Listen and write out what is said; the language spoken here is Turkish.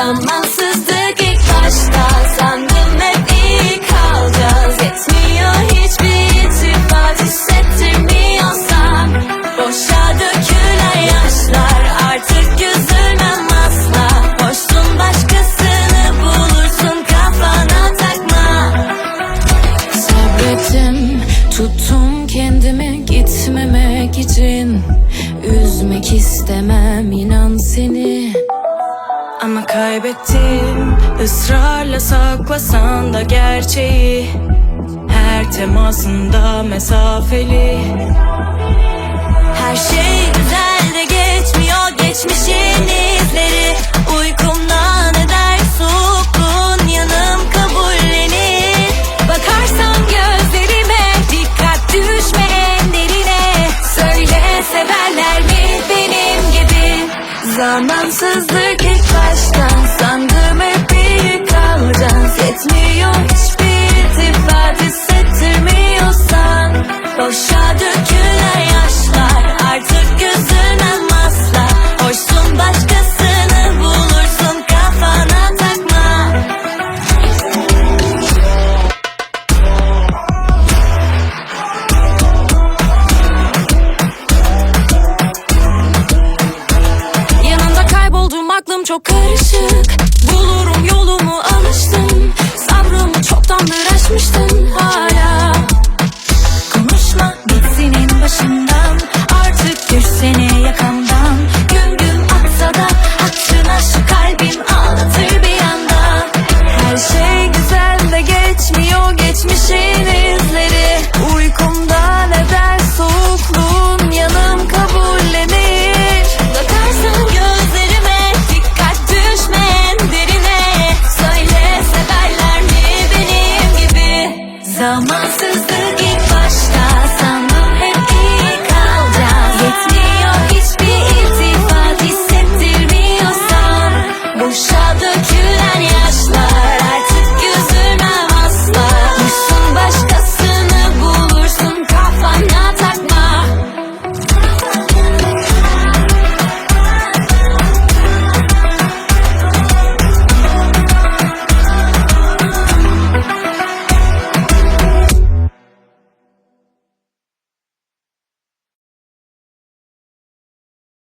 Zamansızlık ilk başta. Sandım hep iyi kalacağız. Yetmiyor hiçbir itifat hissettirmiyorsa Boşa dökülen yaşlar. Artık üzülmem asla. Boşsun başkasını bulursun kafana takma. Sabrettim tuttum kendimi gitmemek için. Üzmek istemem inan seni kaybettim. Israrla saklasan da gerçeği. Her temasında mesafeli. Her şey güzel de geçmiyor geçmişin izleri. Uykumdan eder soğukluğun yanım kabullenir. Bakarsan gözlerime dikkat düşme en derine. Söyle severler mi benim gibi? Zamansızlık ilk çok karışık Zamansızlık ilk başta. Sandım hep iyi kalacağız. Yetmiyor hiçbir iltifat. Hissettirmiyorsan Boşa